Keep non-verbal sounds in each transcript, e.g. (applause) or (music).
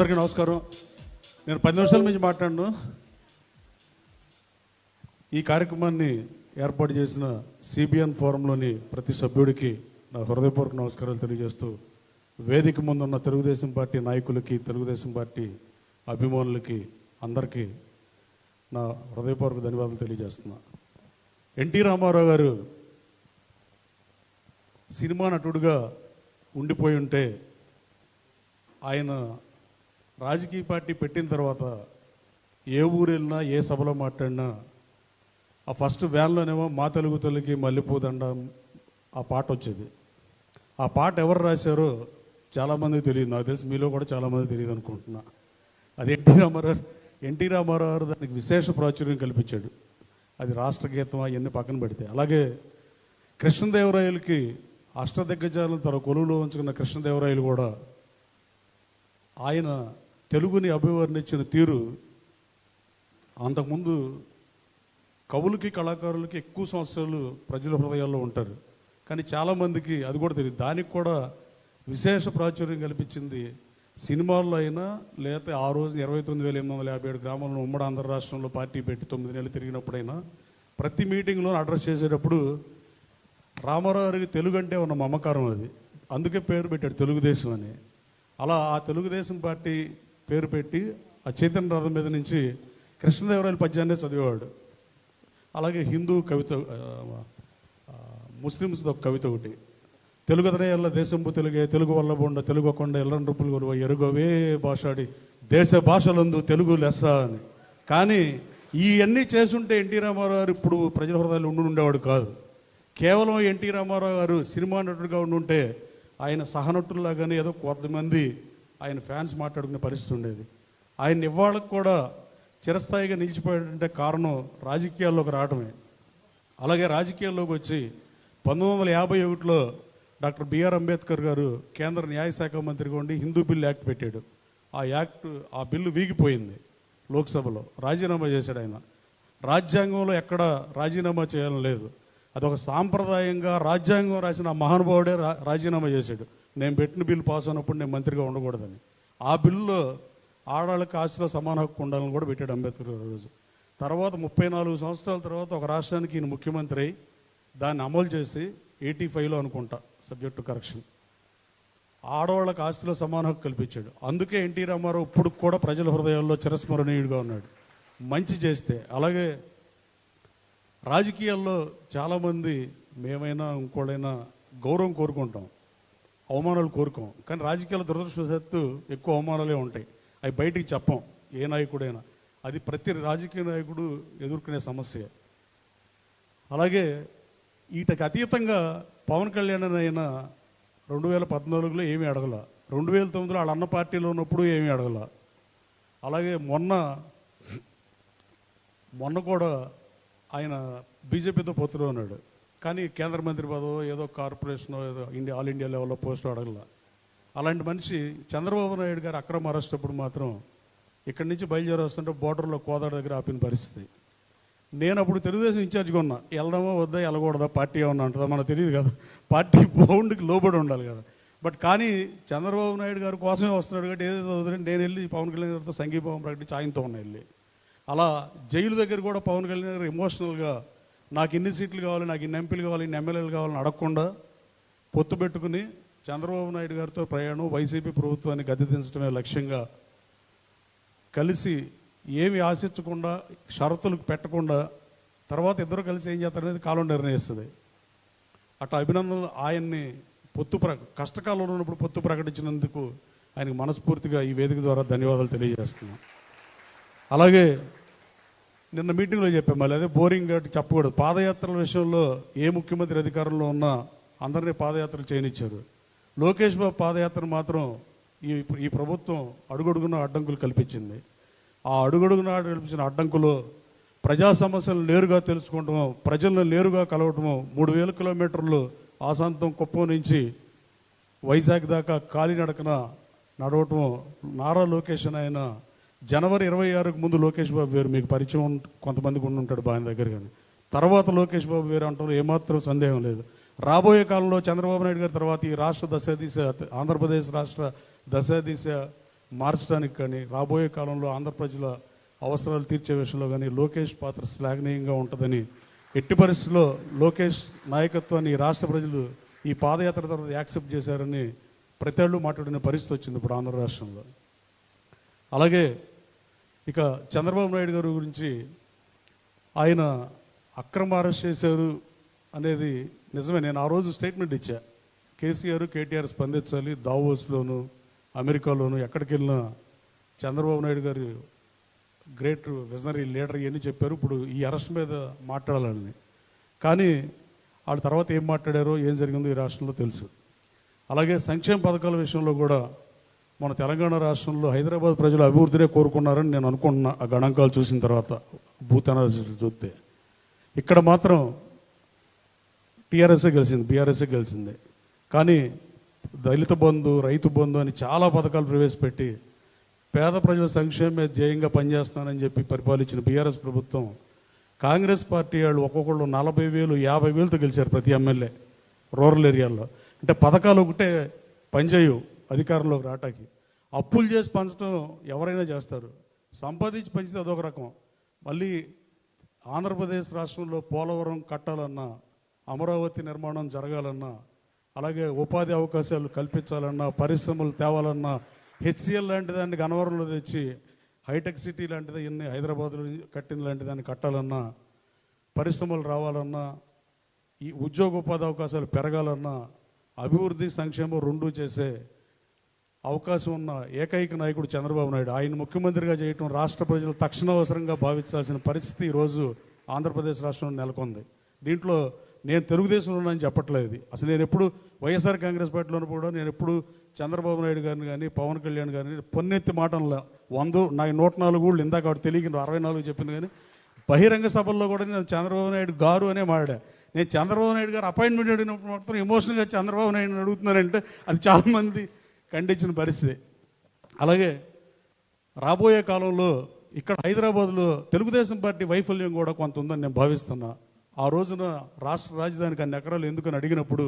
అందరికీ నమస్కారం. నేను పది నిమిషాల నుంచి మాట్లాడను. ఈ కార్యక్రమాన్ని ఏర్పాటు చేసిన సిబిఎన్ ఫోరంలోని ప్రతి సభ్యుడికి నా హృదయపూర్వక నమస్కారాలు తెలియజేస్తూ వేదిక ముందున్న తెలుగుదేశం పార్టీ నాయకులకి తెలుగుదేశం పార్టీ అభిమానులకి అందరికీ నా హృదయపూర్వక ధన్యవాదాలు తెలియజేస్తున్నా. ఎన్టీ రామారావు గారు సినిమా నటుడుగా ఉండిపోయి ఉంటే ఆయన రాజకీయ పార్టీ పెట్టిన తర్వాత ఏ ఊరు వెళ్ళినా ఏ సభలో మాట్లాడినా ఆ ఫస్ట్ వ్యాన్లోనేమో మా తెలుగు తల్లికి మల్లెపూదండ ఆ పాట వచ్చేది. ఆ పాట ఎవరు రాశారో చాలామంది తెలియదు. నాకు తెలిసి మీలో కూడా చాలామంది తెలియదు అనుకుంటున్నా. అది ఎన్టీ రామారావు ఎన్టీ రామారావు దానికి విశేష ప్రాచుర్యం కల్పించాడు. అది రాష్ట్ర గీతం అవన్నీ పక్కన పెడితే. అలాగే కృష్ణదేవరాయలకి అష్టదిగ్గజాలను తన కొలువులో ఉంచుకున్న కృష్ణదేవరాయలు కూడా ఆయన తెలుగుని అభివర్ణించిన తీరు అంతకుముందు కవులకి కళాకారులకి ఎక్కువ సంవత్సరాలు ప్రజల హృదయాల్లో ఉంటారు. కానీ చాలామందికి అది కూడా తెలియదు. దానికి కూడా విశేష ప్రాచుర్యం కల్పించింది సినిమాల్లో అయినా లేకపోతే ఆ రోజు ఇరవై తొమ్మిది వేల ఎనిమిది వందల యాభై ఏడు గ్రామాలను ఉమ్మడి ఆంధ్ర రాష్ట్రంలో పార్టీ పెట్టి తొమ్మిది నెలలు తిరిగినప్పుడైనా ప్రతి మీటింగ్లో అడ్రస్ చేసేటప్పుడు రామారావు గారికి తెలుగు అంటే ఉన్న మమకారం అది. అందుకే పేరు పెట్టాడు తెలుగుదేశం అని. అలా ఆ తెలుగుదేశం పార్టీ పేరు పెట్టి ఆ చైతన్య రథం మీద నుంచి కృష్ణదేవరాయల పద్యాన్నే చదివేవాడు. అలాగే హిందూ కవిత ముస్లిమ్స్ ఒక కవిత ఒకటి. తెలుగు ఎల్ల దేశంపు తెలుగే తెలుగు వల్ల బొండ తెలుగు కొండ ఎల్లని రూపులు కొలువ ఎరుగవే భాషాడి దేశ భాషలందు తెలుగు లెస్స అని. కానీ ఇవన్నీ చేస్తుంటే ఎన్టీ రామారావు గారు ఇప్పుడు ప్రజల హృదయాలు ఉండి ఉండేవాడు కాదు. కేవలం ఎన్టీ రామారావు గారు సినిమా నటుడుగా ఉండుంటే ఆయన సహనటుల్లాగానే ఏదో కొంతమంది ఆయన ఫ్యాన్స్ మాట్లాడుకునే పరిస్థితి ఉండేది. ఆయన ఇవాళకు కూడా చిరస్థాయిగా నిలిచిపోయాడంటే కారణం రాజకీయాల్లోకి రావడమే అలాగే రాజకీయాల్లోకి వచ్చి పంతొమ్మిది వందల యాభై ఒకటిలో డాక్టర్ బిఆర్ అంబేద్కర్ గారు కేంద్ర న్యాయశాఖ మంత్రిగా ఉండి హిందూ బిల్ యాక్ట్ పెట్టాడు. ఆ యాక్ట్ ఆ బిల్లు వీగిపోయింది లోక్సభలో. రాజీనామా చేశాడు ఆయన. రాజ్యాంగంలో ఎక్కడ రాజీనామా చేయడం లేదు. అదొక సాంప్రదాయంగా రాజ్యాంగం రాసిన మహానుభావుడే రా రాజీనామా చేశాడు. నేను పెట్టిన బిల్లు పాస్ అయినప్పుడు నేను మంత్రిగా ఉండకూడదని. ఆ బిల్లులో ఆడవాళ్ళకి ఆస్తిలో సమాన హక్కు ఉండాలని కూడా పెట్టాడు అంబేద్కర్ గారు రోజు. తర్వాత ముప్పై నాలుగు సంవత్సరాల తర్వాత ఒక రాష్ట్రానికి ఈయన ముఖ్యమంత్రి అయి దాన్ని అమలు చేసి ఎయిటీ ఫైవ్లో అనుకుంటా సబ్జెక్ట్ టు కరెక్షన్. ఆడవాళ్ళకి ఆస్తిలో సమాన హక్కు కల్పించాడు. అందుకే ఎన్టీ రామారావు ఇప్పుడు కూడా ప్రజల హృదయాల్లో చిరస్మరణీయుడిగా ఉన్నాడు. మంచి చేస్తే అలాగే రాజకీయాల్లో చాలామంది మేమైనా ఇంకోళ్ళైనా గౌరవం కోరుకుంటాం. అవమానాలు కోరుకోం. కానీ రాజకీయాల దురదృష్టవశాత్తు ఎక్కువ అవమానాలే ఉంటాయి. అవి బయటికి చెప్పం. ఏ నాయకుడైనా. అది ప్రతి రాజకీయ నాయకుడు ఎదుర్కొనే సమస్య. అలాగే వీటికి అతీతంగా పవన్ కళ్యాణ్ అయినా రెండు వేల పద్నాలుగులో ఏమీ అడగల. రెండు వేల తొమ్మిదిలో వాళ్ళ అన్న పార్టీలో ఉన్నప్పుడు ఏమీ అడగల. అలాగే మొన్న మొన్న కూడా ఆయన బీజేపీతో పొత్తులో ఉన్నాడు కానీ కేంద్ర మంత్రి పదవో ఏదో కార్పొరేషన్ ఏదో ఇండియా ఆల్ ఇండియా లెవెల్లో పోస్ట్ అడగల. అలాంటి మనిషి చంద్రబాబు నాయుడు గారు అక్రమ అరెస్ట్ అప్పుడు మాత్రం ఇక్కడి నుంచి బయలుదేరి వస్తుంటే బోర్డర్లో కోదాడ దగ్గర ఆపిన పరిస్థితి. నేను అప్పుడు తెలుగుదేశం ఇన్ఛార్జ్గా ఉన్నా. వెళ్దామో వద్దా వెళ్ళకూడదా పార్టీ ఏమన్నా ఉంటుందా మనకు తెలియదు కదా. పార్టీ బౌండ్కి లోబడి ఉండాలి కదా. బట్ కానీ చంద్రబాబు నాయుడు గారి కోసమే వస్తున్నాడు కాబట్టి ఏదైతే వదిలేండి నేను వెళ్ళి పవన్ కళ్యాణ్ గారితో సంఘీభావం ప్రకటించి ఆయనతో ఉన్నా వెళ్ళి. అలా జైలు దగ్గర కూడా పవన్ కళ్యాణ్ గారు ఎమోషనల్గా నాకు ఇన్ని సీట్లు కావాలి నాకు ఇన్ని ఎంపీలు కావాలి ఇన్ని ఎమ్మెల్యేలు కావాలని అడగకుండా పొత్తు పెట్టుకుని చంద్రబాబు నాయుడు గారితో ప్రయాణం వైసీపీ ప్రభుత్వాన్ని గద్దెదించడమే లక్ష్యంగా కలిసి ఏమి ఆశించకుండా షరతులు పెట్టకుండా తర్వాత ఇద్దరు కలిసి ఏం చేస్తారనేది కాలం నిర్ణయిస్తుంది. అట్ట అభినందనలు ఆయన్ని పొత్తు ప్ర కష్టకాలంలో ఉన్నప్పుడు పొత్తు ప్రకటించినందుకు ఆయనకు మనస్ఫూర్తిగా ఈ వేదిక ద్వారా ధన్యవాదాలు తెలియజేస్తున్నాం. అలాగే నిన్న మీటింగ్లో చెప్పాం మళ్ళీ. అదే బోరింగ్ కాబట్టి చెప్పకూడదు. పాదయాత్రల విషయంలో ఏ ముఖ్యమంత్రి అధికారంలో ఉన్నా అందరినీ పాదయాత్రలు చేయనిచ్చారు. లోకేష్ బాబు పాదయాత్ర మాత్రం ఈ ఈ ప్రభుత్వం అడుగడుగున అడ్డంకులు కల్పించింది. ఆ అడుగడుగున కల్పించిన అడ్డంకులు ప్రజా సమస్యలు నేరుగా తెలుసుకోవటము ప్రజలను నేరుగా కలవటము మూడు వేల కిలోమీటర్లు ఆశాంతం కుప్పం నుంచి వైజాగ్ దాకా కాలినడకన నడవటం నారా లోకేష్ అని ఆయన జనవరి ఇరవై ఆరుకు ముందు లోకేష్ బాబు వేరు మీకు పరిచయం కొంతమందికి ఉండి ఉంటాడు బాగా దగ్గర కానీ. తర్వాత లోకేష్ బాబు వేరు అంటారు ఏమాత్రం సందేహం లేదు. రాబోయే కాలంలో చంద్రబాబు నాయుడు గారి తర్వాత ఈ రాష్ట్ర దశాదిశ ఆంధ్రప్రదేశ్ రాష్ట్ర దశాదిశ మార్చడానికి కానీ రాబోయే కాలంలో ఆంధ్రప్రజల అవసరాలు తీర్చే విషయంలో కానీ లోకేష్ పాత్ర శ్లాఘనీయంగా ఉంటుందని ఎట్టి పరిస్థితుల్లో లోకేష్ నాయకత్వాన్ని ఈ రాష్ట్ర ప్రజలు ఈ పాదయాత్ర తర్వాత యాక్సెప్ట్ చేశారని ప్రతి మాట్లాడిన పరిస్థితి వచ్చింది ఇప్పుడు ఆంధ్ర రాష్ట్రంలో. అలాగే ఇక చంద్రబాబు నాయుడు గారి గురించి ఆయన అక్రమ అరెస్ట్ చేశారు అనేది నిజమే. నేను ఆ రోజు స్టేట్మెంట్ ఇచ్చా. కేసీఆర్ కేటీఆర్ స్పందించాలి. దావోస్లోను అమెరికాలోను ఎక్కడికి వెళ్ళినా చంద్రబాబు నాయుడు గారు గ్రేట్ విజనరీ లీడర్ ఇవన్నీ చెప్పారు. ఇప్పుడు ఈ అరెస్ట్ మీద మాట్లాడాలని. కానీ వాళ్ళ తర్వాత ఏం మాట్లాడారో ఏం జరిగిందో ఈ రాష్ట్రంలో తెలుసు. అలాగే సంక్షేమ పథకాల విషయంలో కూడా మన తెలంగాణ రాష్ట్రంలో హైదరాబాద్ ప్రజలు అభివృద్ధినే కోరుకున్నారని నేను అనుకుంటున్నా ఆ గణాంకాలు చూసిన తర్వాత బూత్ అనాలిసిస్ చూస్తే. ఇక్కడ మాత్రం టీఆర్ఎస్ఏ గెలిచింది బీఆర్ఎస్ఏ గెలిచింది. కానీ దళిత బంధు రైతు బంధు అని చాలా పథకాలు ప్రవేశపెట్టి పేద ప్రజల సంక్షేమమే ధ్యేయంగా పనిచేస్తానని చెప్పి పరిపాలించిన బీఆర్ఎస్ ప్రభుత్వం కాంగ్రెస్ పార్టీ వాళ్ళు ఒక్కొక్కళ్ళు నలభై వేలు యాభై వేలతో గెలిచారు ప్రతి ఎమ్మెల్యే రూరల్ ఏరియాల్లో అంటే పథకాలు ఒకటే పనిచేయవు. అధికారంలోకి రావటానికి. అప్పులు చేసి పంచడం ఎవరైనా చేస్తారు. సంపాదించి పంచితే అదొక రకం. మళ్ళీ ఆంధ్రప్రదేశ్ రాష్ట్రంలో పోలవరం కట్టాలన్నా అమరావతి నిర్మాణం జరగాలన్నా అలాగే ఉపాధి అవకాశాలు కల్పించాలన్నా పరిశ్రమలు తేవాలన్నా హెచ్సిఎల్ లాంటి దాన్ని గనవరంలో తెచ్చి హైటెక్ సిటీ లాంటిది ఇన్ని హైదరాబాద్లో కట్టిన లాంటి దాన్ని కట్టాలన్నా పరిశ్రమలు రావాలన్నా ఈ ఉద్యోగ ఉపాధి అవకాశాలు పెరగాలన్నా అభివృద్ధి సంక్షేమం రెండూ చేసే అవకాశం ఉన్న ఏకైక నాయకుడు చంద్రబాబు నాయుడు. ఆయన ముఖ్యమంత్రిగా చేయటం రాష్ట్ర ప్రజలు తక్షణ అవసరంగా భావించాల్సిన పరిస్థితి ఈరోజు ఆంధ్రప్రదేశ్ రాష్ట్రంలో నెలకొంది. దీంట్లో నేను తెలుగుదేశంలో ఉన్నానని చెప్పట్లేదు. అసలు నేను ఎప్పుడు వైఎస్ఆర్ కాంగ్రెస్ పార్టీలో కూడా నేను ఎప్పుడు చంద్రబాబు నాయుడు గారిని కానీ పవన్ కళ్యాణ్ గారిని పొన్నెత్తి మాటల్లో వంద నా నూట నాలుగు ఊళ్ళు ఇందాక ఆవిడ తెలియక అరవై నాలుగు చెప్పింది కానీ బహిరంగ సభల్లో కూడా నేను చంద్రబాబు నాయుడు గారు అనే మాడా నేను చంద్రబాబు నాయుడు గారు అపాయింట్మెంట్ అడిగినప్పుడు మాత్రం ఎమోషనల్గా చంద్రబాబు నాయుడు అడుగుతున్నానంటే అది చాలామంది ఖండించిన పరిస్థితి. అలాగే రాబోయే కాలంలో ఇక్కడ హైదరాబాద్లో తెలుగుదేశం పార్టీ వైఫల్యం కూడా కొంత ఉందని నేను భావిస్తున్నా. ఆ రోజున రాష్ట్ర రాజధానికి అన్ని ఎకరాలు ఎందుకని అడిగినప్పుడు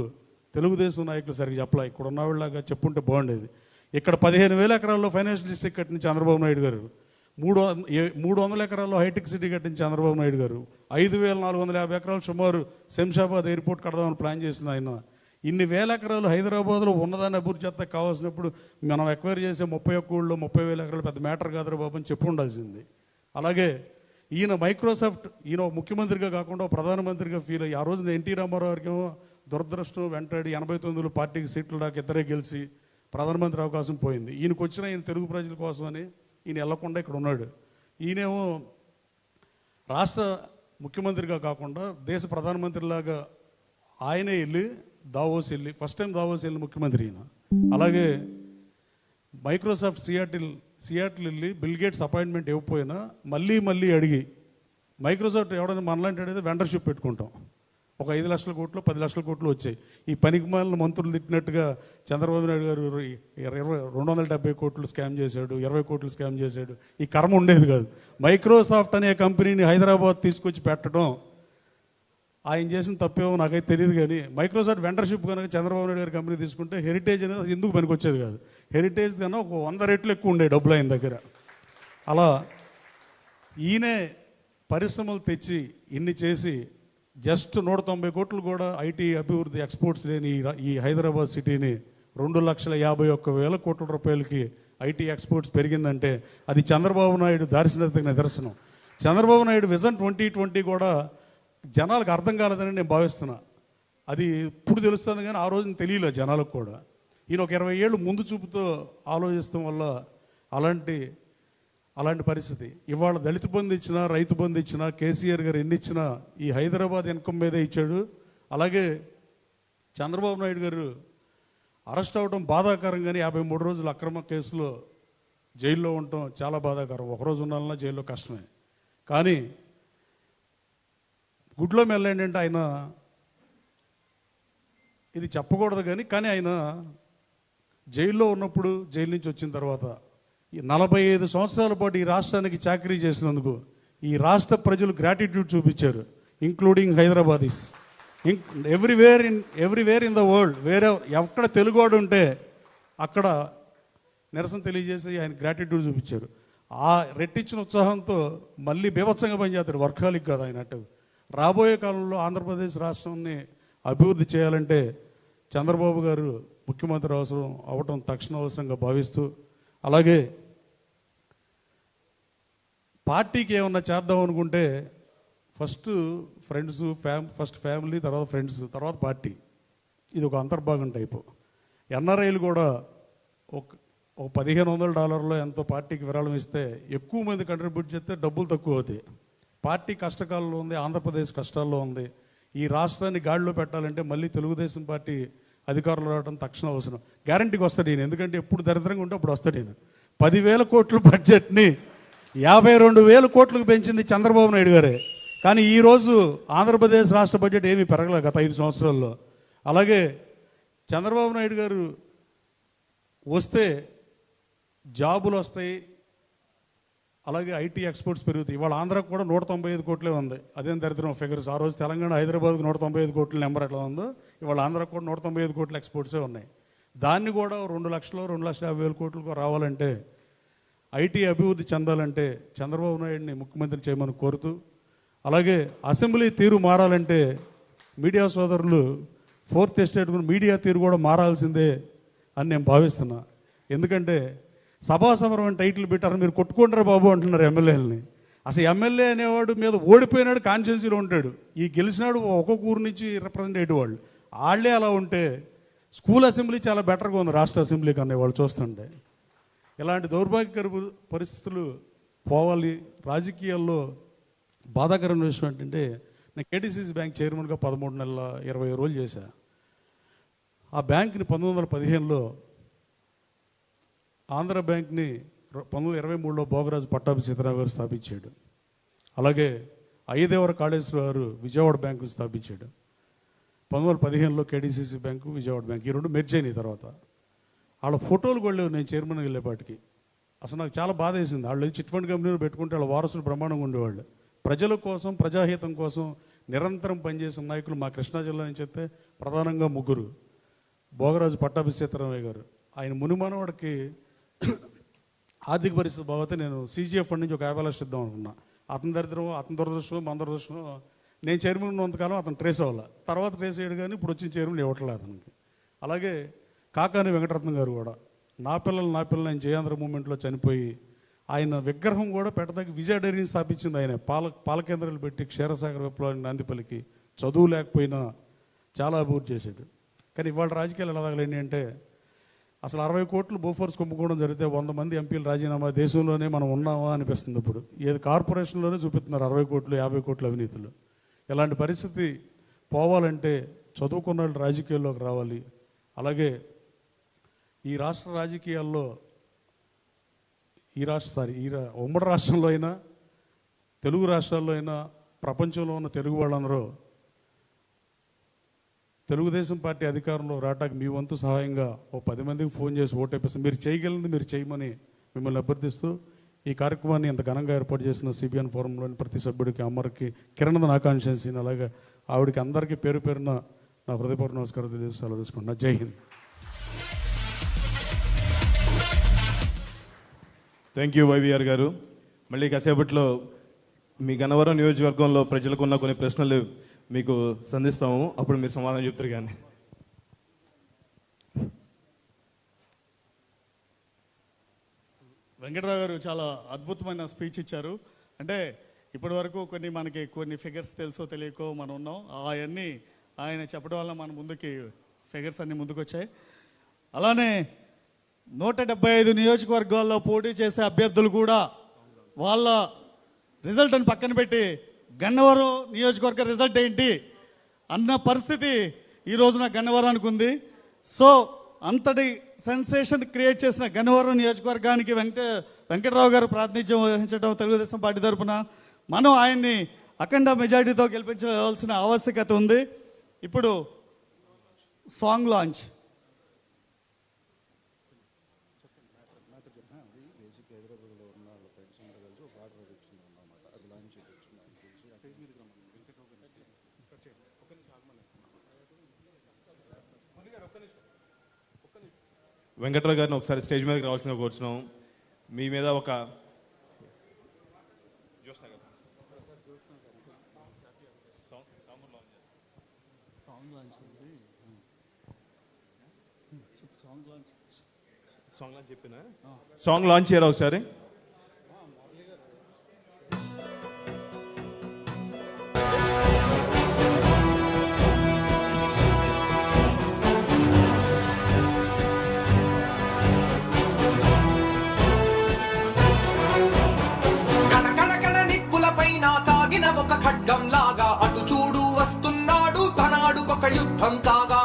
తెలుగుదేశం నాయకులు సరిగ్గా చెప్పలే. ఇక్కడ ఉన్నవాళ్ళగా చెప్పుంటే బాగుండేది. ఇక్కడ పదిహేను వేల ఎకరాల్లో ఫైనాన్షియల్ డిస్ట్రిక్ట్ కట్టిన చంద్రబాబు నాయుడు గారు. మూడు మూడు వందల ఎకరాల్లో హైటెక్ సిటీ కట్టిన చంద్రబాబు నాయుడు గారు. ఐదు వేల నాలుగు వందల యాభై ఎకరాలు సుమారు శంషాబాద్ ఎయిర్పోర్ట్ కడదామని ప్లాన్ చేసింది ఆయన. ఇన్ని వేల ఎకరాలు హైదరాబాద్లో ఉన్నదాన్ని అభివృద్ధి చేస్తే కావాల్సినప్పుడు మనం ఎక్వైర్ చేసే ముప్పై ఒక్క ఊళ్ళో ముప్పై వేల ఎకరాలు పెద్ద మ్యాటర్ కాదురా బాబు అని చెప్పు ఉండాల్సింది. అలాగే ఈయన మైక్రోసాఫ్ట్ ఈయన ముఖ్యమంత్రిగా కాకుండా ప్రధానమంత్రిగా ఫీల్ అయ్యి ఆ రోజున ఎన్టీ రామారావు గారికి దురదృష్టం వెంటాడి ఎనభై తొమ్మిదిలో పార్టీకి సీట్లు దాకా ఇద్దరే గెలిచి ప్రధానమంత్రి అవకాశం పోయింది. ఈయనకు వచ్చిన ఈయన తెలుగు ప్రజల కోసమని ఈయన వెళ్ళకుండా ఇక్కడ ఉన్నాడు. ఈయనేమో రాష్ట్ర ముఖ్యమంత్రిగా కాకుండా దేశ ప్రధానమంత్రిలాగా ఆయనే వెళ్ళి దావోస్ వెళ్ళి ఫస్ట్ టైం దావోస్ వెళ్ళి ముఖ్యమంత్రి అయిన అలాగే మైక్రోసాఫ్ట్ సియాటిల్ సియాటిల్ వెళ్ళి బిల్ గేట్స్ అపాయింట్మెంట్ ఇవ్వకపోయినా మళ్ళీ మళ్ళీ అడిగి మైక్రోసాఫ్ట్ ఎవడైనా మనలాంటి అడిగితే వెండర్షిప్ పెట్టుకుంటాం. ఒక ఐదు లక్షల కోట్లు పది లక్షల కోట్లు వచ్చాయి. ఈ పనికి మాలిన మంత్రులు తిట్టినట్టుగా చంద్రబాబు నాయుడు గారు ఇరవై రెండు వందల డెబ్బై కోట్లు స్కామ్ చేశాడు ఇరవై కోట్లు స్కామ్ చేశాడు. ఈ కర్మ ఉండేది కాదు. మైక్రోసాఫ్ట్ అనే కంపెనీని హైదరాబాద్ తీసుకొచ్చి పెట్టడం ఆయన చేసిన తప్పేమో నాకైతే తెలియదు కానీ మైక్రోసాఫ్ట్ వెండర్షిప్ కనుక చంద్రబాబు నాయుడు గారి కంపెనీ తీసుకుంటే హెరిటేజ్ అనేది ఎందుకు పనికొచ్చేది కాదు. హెరిటేజ్ కన్నా ఒక వంద రెట్లు ఎక్కువ ఉండే డబ్బులు ఆయన దగ్గర. అలా ఈయనే పరిశ్రమలు తెచ్చి ఇన్ని చేసి జస్ట్ నూట తొంభై కోట్లు కూడా ఐటీ అభివృద్ధి ఎక్స్పోర్ట్స్ లేని ఈ ఈ హైదరాబాద్ సిటీని రెండు లక్షల యాభై ఒక్క వేల కోట్ల రూపాయలకి ఐటీ ఎక్స్పోర్ట్స్ పెరిగిందంటే అది చంద్రబాబు నాయుడు దార్శనికతకు నిదర్శనం. Chandrababu Naidu vision twenty twenty కూడా జనాలకు అర్థం కాలేదని నేను భావిస్తున్నా. అది ఇప్పుడు తెలుస్తుంది కానీ ఆ రోజున తెలియలే జనాలకు కూడా. ఈయన ఒక ఇరవై ఏళ్ళు ముందు చూపుతో ఆలోచిస్తాం వల్ల అలాంటి అలాంటి పరిస్థితి. ఇవాళ దళిత బంధు ఇచ్చినా రైతు బంధు ఇచ్చినా కేసీఆర్ గారు ఎన్ని ఇచ్చినా ఈ హైదరాబాద్ ఇన్కమ్ మీదే ఇచ్చాడు. అలాగే చంద్రబాబు నాయుడు గారు అరెస్ట్ అవడం బాధాకరం కానీ యాభై మూడు రోజులు అక్రమ కేసులో జైల్లో ఉండటం చాలా బాధాకరం. ఒకరోజు ఉండాలన్నా జైల్లో కష్టమే. కానీ గుడ్లో మెల్ల ఏంటంటే ఆయన ఇది చెప్పకూడదు కానీ కానీ ఆయన జైల్లో ఉన్నప్పుడు జైలు నుంచి వచ్చిన తర్వాత ఈ నలభై ఐదు సంవత్సరాల పాటు ఈ రాష్ట్రానికి చాకరీ చేసినందుకు ఈ రాష్ట్ర ప్రజలు గ్రాటిట్యూడ్ చూపించారు including Hyderabadis. Everywhere in everywhere in the world వేరే ఎక్కడ తెలుగోడు ఉంటే అక్కడ నిరసన తెలియజేసి ఆయన గ్రాటిట్యూడ్ చూపించారు. ఆ రెట్టించిన ఉత్సాహంతో మళ్ళీ బీభత్సంగా పనిచేస్తాడు వర్కాలిక్ కాదు ఆయన అటు. రాబోయే కాలంలో ఆంధ్రప్రదేశ్ రాష్ట్రాన్ని అభివృద్ధి చేయాలంటే చంద్రబాబు గారు ముఖ్యమంత్రి అవసరం అవటం తక్షణ అవసరంగా భావిస్తూ అలాగే పార్టీకి ఏమన్నా చేద్దాం అనుకుంటే first friends fam first family తర్వాత ఫ్రెండ్స్ తర్వాత పార్టీ. ఇది ఒక అంతర్భాగం టైపు. ఎన్ఆర్ఐలు కూడా ఒక ఒక పదిహేను వందల డాలర్లో ఎంతో పార్టీకి విరాళం ఇస్తే ఎక్కువ మంది కంట్రిబ్యూట్ చేస్తే డబ్బులు తక్కువ అవుతాయి. పార్టీ కష్టకాలంలో ఉంది ఆంధ్రప్రదేశ్ కష్టాల్లో ఉంది. ఈ రాష్ట్రాన్ని గాడిలో పెట్టాలంటే మళ్ళీ తెలుగుదేశం పార్టీ అధికారులు రావడం తక్షణ అవసరం. గ్యారంటీకి వస్తాడు ఈయన. ఎందుకంటే ఎప్పుడు దరిద్రంగా ఉంటే అప్పుడు వస్తాడు ఈయన. పదివేల కోట్ల బడ్జెట్ని యాభై రెండు వేల కోట్లకు పెంచింది చంద్రబాబు నాయుడు గారే. కానీ ఈరోజు ఆంధ్రప్రదేశ్ రాష్ట్ర బడ్జెట్ ఏమీ పెరగలే గత ఐదు సంవత్సరాల్లో. అలాగే చంద్రబాబు నాయుడు గారు వస్తే జాబులు వస్తాయి అలాగే ఐటీ ఎక్స్పోర్ట్స్ పెరుగుతాయి. ఇవాళ ఆంధ్రాకు కూడా నూట తొంభై ఐదు కోట్లే ఉంది. అదేం దరిద్రం ఫిగర్స్. ఆ రోజు తెలంగాణ హైదరాబాద్కు నూట తొంభై ఐదు కోట్ల నెంబర్ ఎట్లా ఉందో ఇవాళ ఆంధ్రాకు కూడా నూట తొంభై ఐదు కోట్ల ఎక్స్పోర్ట్సే ఉన్నాయి. దాన్ని కూడా రెండు లక్షలు రెండు లక్షల యాభై వేల కోట్లకు రావాలంటే ఐటీ అభివృద్ధి చెందాలంటే చంద్రబాబు నాయుడిని ముఖ్యమంత్రి చేయమని కోరుతూ అలాగే అసెంబ్లీ తీరు మారాలంటే మీడియా సోదరులు ఫోర్త్ ఎస్టేట్ మీడియా తీరు కూడా మారాల్సిందే అని నేను భావిస్తున్నా. ఎందుకంటే సభా సమరం అని టైటిల్ పెట్టారు. మీరు కొట్టుకుంటారు బాబు అంటున్నారు ఎమ్మెల్యేలని. అసలు ఎమ్మెల్యే అనేవాడు మీద ఓడిపోయినాడు కాన్స్టిట్యున్సీలో ఉంటాడు. ఈ గెలిచినాడు ఒక్కొక్క ఊరు నుంచి రిప్రజెంట్ వాళ్ళు. వాళ్ళే అలా ఉంటే స్కూల్ అసెంబ్లీ చాలా బెటర్గా ఉంది రాష్ట్ర అసెంబ్లీ కన్నా వాళ్ళు చూస్తుంటే. ఇలాంటి దౌర్భాగ్యకర పరిస్థితులు పోవాలి. రాజకీయాల్లో బాధాకరమైన విషయం ఏంటంటే నేను కేటీసీసీ బ్యాంక్ చైర్మన్గా పదమూడు నెలల ఇరవై రోజులు చేశా. ఆ బ్యాంక్ని పంతొమ్మిది వందల పదిహేనులో ఆంధ్ర బ్యాంక్ని పంతొమ్మిది ఇరవై మూడులో భోగరాజు పట్టాభి సీతారావు గారు స్థాపించాడు. అలాగే అయ్యదేవర కాళేశ్వర గారు విజయవాడ బ్యాంకు స్థాపించాడు. పంతొమ్మిది వందల పదిహేనులో కేడీసీసీ బ్యాంకు విజయవాడ బ్యాంక్ ఈ రెండు మెర్జ్ అయినాయి తర్వాత. వాళ్ళ ఫోటోలు కూడా లేవు నేను చైర్మన్ వెళ్ళేపాటికి. అసలు నాకు చాలా బాధ వేసింది. వాళ్ళు చిట్ ఫండ్ కంపెనీలు పెట్టుకుంటే వాళ్ళ వారసులు బ్రహ్మాండంగా ఉండేవాళ్ళు. ప్రజల కోసం ప్రజాహితం కోసం నిరంతరం పనిచేసిన నాయకులు మా కృష్ణా జిల్లా నుంచి చెప్తే ప్రధానంగా ముగ్గురు. భోగరాజు పట్టాభి సీతారామయ్య గారు. ఆయన మునిమానవాడికి (coughs) ఆర్థిక పరిస్థితి బాగోతే నేను సీజీఎఫ్ ఫండ్ నుంచి ఒక యాభై ఇద్దాం అనుకున్నా. అతని దరిద్రం అతని దురదృష్టం మన దురదృష్టం నేను చైర్మన్ ఉన్నంతకాలం అతను ట్రేస్ అవ్వాలి. తర్వాత ట్రేస్ అయ్యాడు కానీ ఇప్పుడు వచ్చిన చైర్మన్ ఇవ్వట్లేదు అతనికి. అలాగే కాకాని వెంకటరత్నం గారు కూడా నా పిల్లలు నా పిల్లలు ఆయన జయాంధ్ర మూమెంట్లో చనిపోయి ఆయన విగ్రహం కూడా పెట్టదగ్గ విజయ డైరీని స్థాపించింది ఆయన. పాల పాల కేంద్రాలు పెట్టి క్షీరసాగర విప్లవాన్ని నాందిపల్లికి చదువు లేకపోయినా చాలా అభివృద్ధి చేశాడు. కానీ ఇవాళ రాజకీయాలు ఎలా తగలండి అంటే అసలు అరవై కోట్లు బోఫోర్స్ కుంభకోణం జరిగితే వంద మంది ఎంపీలు రాజీనామా దేశంలోనే మనం ఉన్నామా అనిపిస్తుంది ఇప్పుడు. ఏది కార్పొరేషన్లోనే చూపిస్తున్నారు అరవై కోట్లు యాభై కోట్లు అవినీతులు. ఇలాంటి పరిస్థితి పోవాలంటే చదువుకున్న వాళ్ళు రాజకీయాల్లోకి రావాలి. అలాగే ఈ రాష్ట్ర రాజకీయాల్లో ఈ రాష్ట్ర సారీ ఈ రా- ఉమ్మడి రాష్ట్రంలో అయినా తెలుగు రాష్ట్రాల్లో అయినా ప్రపంచంలో ఉన్న తెలుగు వాళ్ళందరూ తెలుగుదేశం పార్టీ అధికారంలో రావటానికి మీ వంతు సహాయంగా ఓ పది మందికి ఫోన్ చేసి ఓటేపిస్తాం. మీరు చేయగలిగింది మీరు చేయమని మిమ్మల్ని అభ్యర్థిస్తూ ఈ కార్యక్రమాన్ని ఇంత ఘనంగా ఏర్పాటు చేసిన సిబిఎన్ ఫోరంలోని ప్రతి సభ్యుడికి అమ్మరికి కిరణ్ ఆకాంక్షించిన అలాగే ఆవిడకి అందరికీ పేరు పేరున నా హృదయపూర్వ నమస్కారం తెలియజేసి సెలవు తీసుకుంటున్నా. జై హింద్. థ్యాంక్ యూ వైవిఆర్ గారు. మళ్ళీ కాసేపట్లో మీ గన్నవరం నియోజకవర్గంలో ప్రజలకు ఉన్న కొన్ని ప్రశ్నలు మీకు సంధిస్తాము. అప్పుడు మీరు సమాధానం చెప్తారు కానీ. వెంకటరావు గారు చాలా అద్భుతమైన స్పీచ్ ఇచ్చారు. అంటే ఇప్పటి వరకు కొన్ని మనకి కొన్ని ఫిగర్స్ తెలుసో తెలియకో మనం ఉన్నాం. అవన్నీ ఆయన చెప్పడం వల్ల మన ముందుకి ఫిగర్స్ అన్ని ముందుకు వచ్చాయి అలానే నూట డెబ్బై ఐదు నియోజకవర్గాల్లో పోటీ చేసే అభ్యర్థులు కూడా వాళ్ళ రిజల్ట్ అని పక్కన పెట్టి గన్నవరం నియోజకవర్గ రిజల్ట్ ఏంటి అన్న పరిస్థితి ఈ రోజున గన్నవరానికి ఉంది. సో అంతటి సెన్సేషన్ క్రియేట్ చేసిన గన్నవరం నియోజకవర్గానికి వెంకట వెంకటరావు గారు ప్రాతినిధ్యం వహించడం తెలుగుదేశం పార్టీ తరఫున మనం ఆయన్ని అఖండ మెజారిటీతో గెలిపించవలసిన ఆవశ్యకత ఉంది. ఇప్పుడు సాంగ్ లాంచ్. వెంకట్రావు గారిని ఒకసారి స్టేజ్ మీదకి రావాల్సిన కూర్చున్నాం మీ మీద ఒక సాంగ్ లాంచ్ చెప్పిన? సాంగ్ లాంచ్ చేయరా ఒకసారి? ఖడ్గం లాగా అటు చూడు వస్తున్నాడు తనాడు ఒక యుద్ధం కాగా.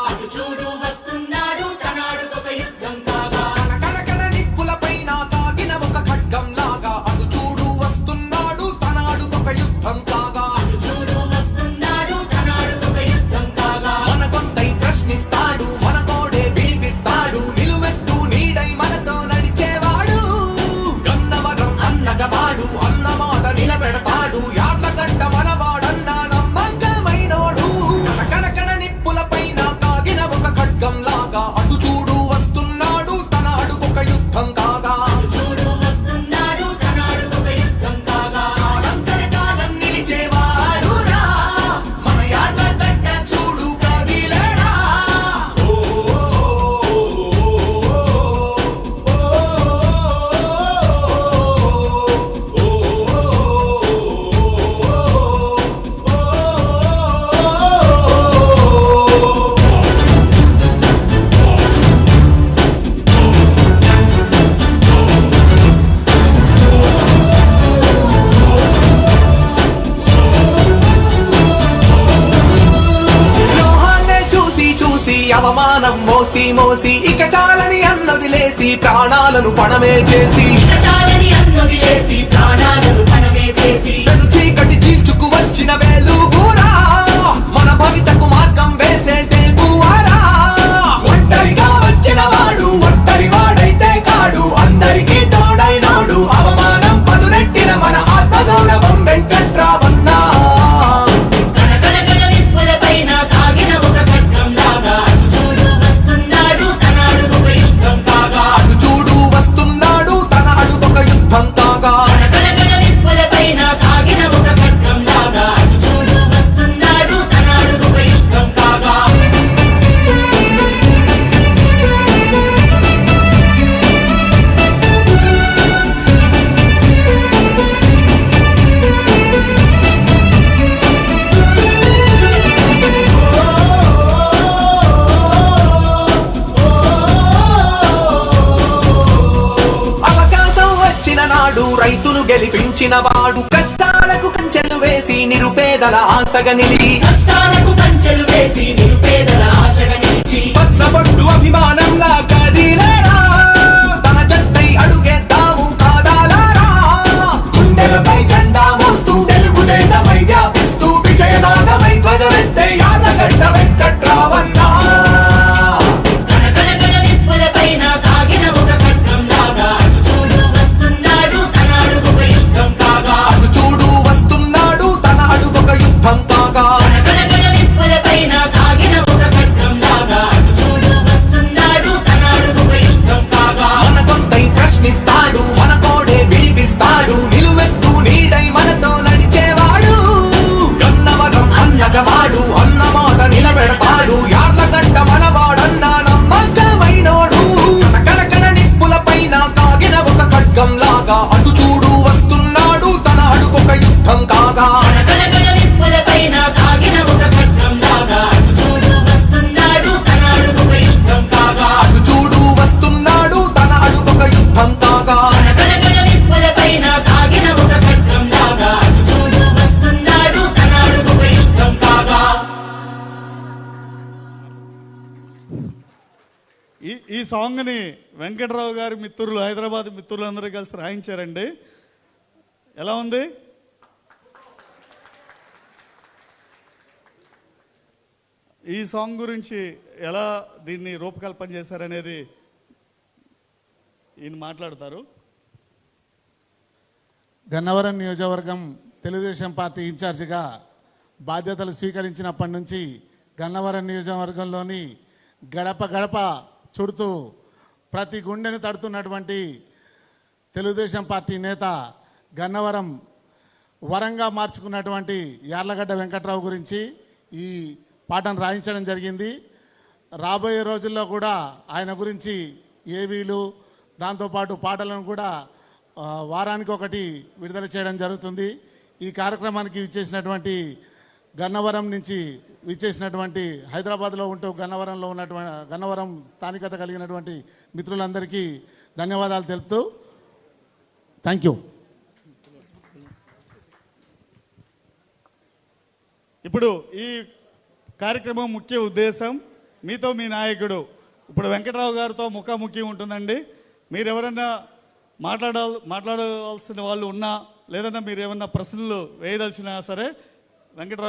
మోసి ఇక చాలని అన్నది లేసి ప్రాణాలను పణమే చేసి. చాలని అన్నది లేసి ప్రాణాలను పణమే చేసి. చీకటి చీల్చుకు వచ్చిన వేలు మన భవితకు మార్గం వేసేది పేదల ఆశగ నిలిగి వెంకటరావు గారి మిత్రులు హైదరాబాద్ మిత్రులు అందరూ కలిసి రాయించారండి. ఎలా ఉంది? ఈ సాంగ్ గురించి ఎలా దీన్ని రూపకల్పన చేశారనేది ఈయన మాట్లాడతారు. గన్నవరం నియోజకవర్గం తెలుగుదేశం పార్టీ ఇన్ఛార్జిగా బాధ్యతలు స్వీకరించినప్పటి నుంచి గన్నవరం నియోజకవర్గంలోని గడప గడప చుడుతూ ప్రతి గుండెను తడుతున్నటువంటి తెలుగుదేశం పార్టీ నేత గన్నవరం వరంగా మార్చుకున్నటువంటి యార్లగడ్డ వెంకట్రావు గురించి ఈ పాటను రాయించడం జరిగింది. రాబోయే రోజుల్లో కూడా ఆయన గురించి ఏవీలు దాంతోపాటు పాటలను కూడా వారానికి ఒకటి విడుదల చేయడం జరుగుతుంది. ఈ కార్యక్రమానికి ఇచ్చేసినటువంటి గన్నవరం నుంచి విచ్చేసినటువంటి హైదరాబాద్లో ఉంటూ గన్నవరంలో ఉన్నటువంటి గన్నవరం స్థానికత కలిగినటువంటి మిత్రులందరికీ ధన్యవాదాలు తెలుపుతూ థ్యాంక్ యూ. ఇప్పుడు ఈ కార్యక్రమం ముఖ్య ఉద్దేశం మీతో మీ నాయకుడు ఇప్పుడు వెంకటరావు గారితో ముఖాముఖి ఉంటుందండి. మీరు ఎవరన్నా మాట్లాడ మాట్లాడవలసిన వాళ్ళు ఉన్నా లేదన్నా మీరు ఏమన్నా ప్రశ్నలు వేయదలిచినా సరే వెంకటరావు